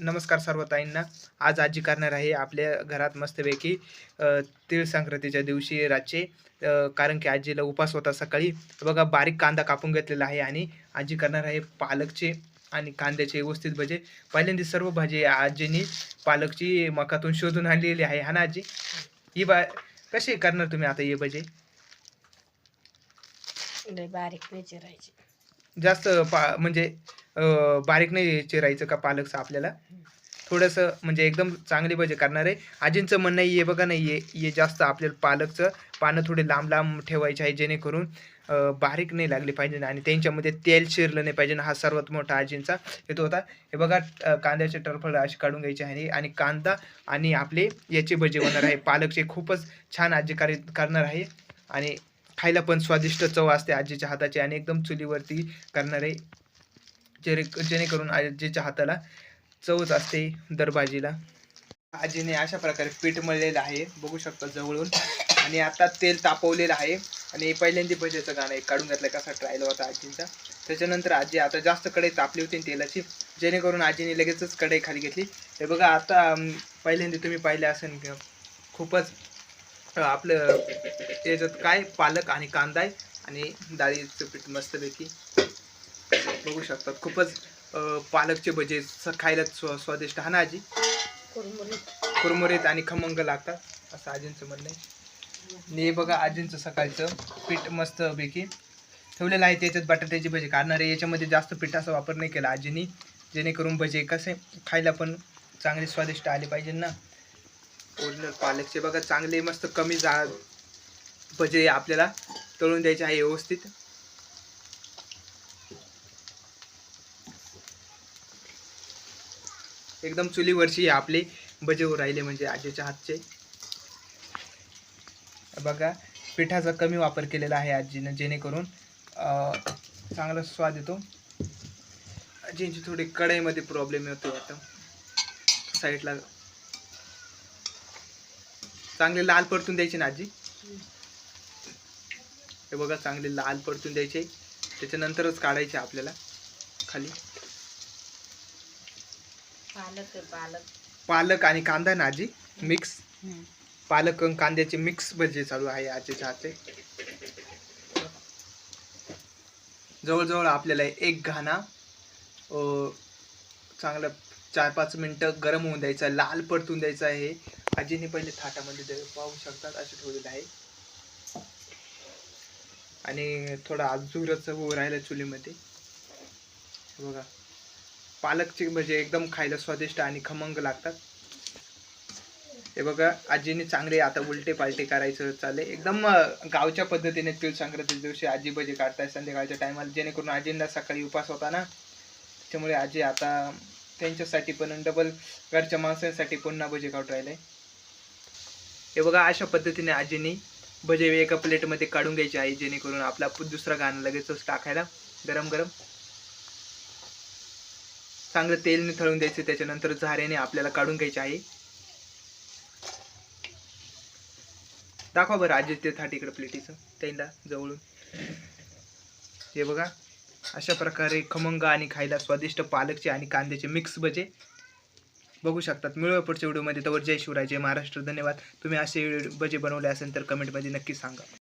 नमस्कार सर्व ताईंना. आज आजी करणार आहे आपल्या घरात मस्तपैकी तीळ संक्रांतीच्या दिवशी रातचे कारण की आजीला उपास होता सकाळी. बघा बारीक कांदा कापून घेतलेला आहे आणि आजी करणार आहे पालकचे आणि कांद्याचे व्यवस्थित भजे. पहिल्यांदा सर्व भाजी आजीनी पालकची मकातून शोधून आणलेली आहे. हा ना आजी? ही बा कशी करणार तुम्ही आता हे भजे? बारीक जास्त पा म्हणजे बारीक नाही चिरायचं का पालकचं आपल्याला? थोडंसं म्हणजे एकदम चांगली भजे करणार. आहे आजींचं म्हणणं आहे बघा नाही आहे हे जास्त आपल्याला पालकचं पानं थोडे लांब लांब ठेवायचे आहे जेणेकरून बारीक नाही लागली पाहिजे आणि त्यांच्यामध्ये तेल शिरलं नाही पाहिजे. हा सर्वात मोठा आजींचा हेतू होता. हे बघा कांद्याचे टरफळ असे काढून घ्यायचे आहे आणि कांदा आणि आपले याचे भजे होणार आहे. पालकचे खूपच छान आजी करणार आहे आणि खायला पण स्वादिष्ट चव असते आजीच्या हाताची आणि एकदम चुलीवरती करणार आहे जेणे जेणेकरून आजीच्या हाताला चवच असते दरभाजीला आजीने अशा प्रकारे पीठ मळलेलं आहे. बघू शकता जवळून. आणि आता तेल तापवलेलं आहे. आणि पहिल्यांदा भजेचं गाणं एक काढून घातलं कसा ट्रायल होता आजींचा. त्याच्यानंतर आजी आता जास्त कढई तापली होती तेलाची. जेणेकरून आजीने लगेचच कढई खाली घेतली. हे बघा आता पहिल्यांदा तुम्ही पाहिले असेल खूपच आपलं त्याच्यात काय पालक आणि कांदा आहे. आणि डाळीचं पीठ मस्तपैकी बघू शकतात. खूपच पालकचे भजे खायला स्व स्वादिष्ट. हा ना आजी? कुरमुरीत. कुरमुरीत आणि खमंग लागतात. असं आजींचं म्हणणं आहे. हे बघा आजींचं सकाळचं पीठ मस्त पैकी ठेवलेलं आहे. त्याच्यात बटाट्याची भजी काढणार आहे. याच्यामध्ये जास्त पिठाचा वापर नाही केला आजीनी. जेणेकरून भजे कसे खायला पण चांगले स्वादिष्ट आले पाहिजे ना. ओरिजिनल पालकचे बघा चांगले मस्त कमी जा भजे आपल्याला तळून द्यायचे आहे व्यवस्थित. एकदम चुलीवरची आपले बजेव राहिले म्हणजे आजीच्या हातचे. बघा पिठाचा कमी वापर केलेला आहे आजीनं जेणेकरून चांगला स्वाद येतो. आजींची थोडी कढईमध्ये प्रॉब्लेम येतो आता. साईडला चांगले लाल परतून द्यायचे ना आजी? हे बघा चांगले लाल परतून द्यायचे. त्याच्यानंतरच काढायचे आपल्याला खाली. पालक आहे पालक. पालक आणि कांदा ना आजी? मिक्स पालक आणि कांद्याचे मिक्स भजी चालू आहे आजीच्या हाते जवळजवळ आपल्याला एक घाणा अं, चांगलं चार पाच मिनटं गरम होऊन द्यायचा लाल परतून द्यायचा आहे. आजीने पहिले थाटामध्ये पाहू शकतात असे ठेवलेलं आहे. आणि थोडा आजूरच होऊ राहिलं चुलीमध्ये. हे बघा. पालकचे म्हणजे एकदम खायला स्वादिष्ट आणि खमंग लागतात. हे बघा आजीने चांगले आता उलटे पालटे करायचं चालले एकदम गावच्या पद्धतीने तिळ संक्रांती दिवशी आजी भजी काढताय संध्याकाळच्या टायमाला. जेणेकरून आजींना सकाळी उपास होता ना त्याच्यामुळे आजी आता त्यांच्यासाठी पण डबल घरच्या माणसांसाठी पुन्हा भजी काढून राहिले. हे बघा अशा पद्धतीने आजीने भजे एका प्लेटमध्ये काढून घ्यायचे आहे जेणेकरून आपला दुसरा गाणं लगेचच टाकायला गरम गरम चांगलं तेल निथळून द्यायचं त्याच्यानंतर झाऱ्याने आपल्याला काढून घ्यायचे आहे. दाखवा बरं आजी ते थाट इकडं प्लेटीचं त्यांना जवळून. हे बघा अशा प्रकारे खमंग आणि खायला स्वादिष्ट पालकचे आणि कांद्याचे मिक्स भजे. बघू शकतात. मिळूया पुढच्या व्हिडिओमध्ये. तवर जय शिवराय जय महाराष्ट्र. धन्यवाद. तुम्ही असे भजे बनवले असेल तर कमेंटमध्ये नक्की सांगा.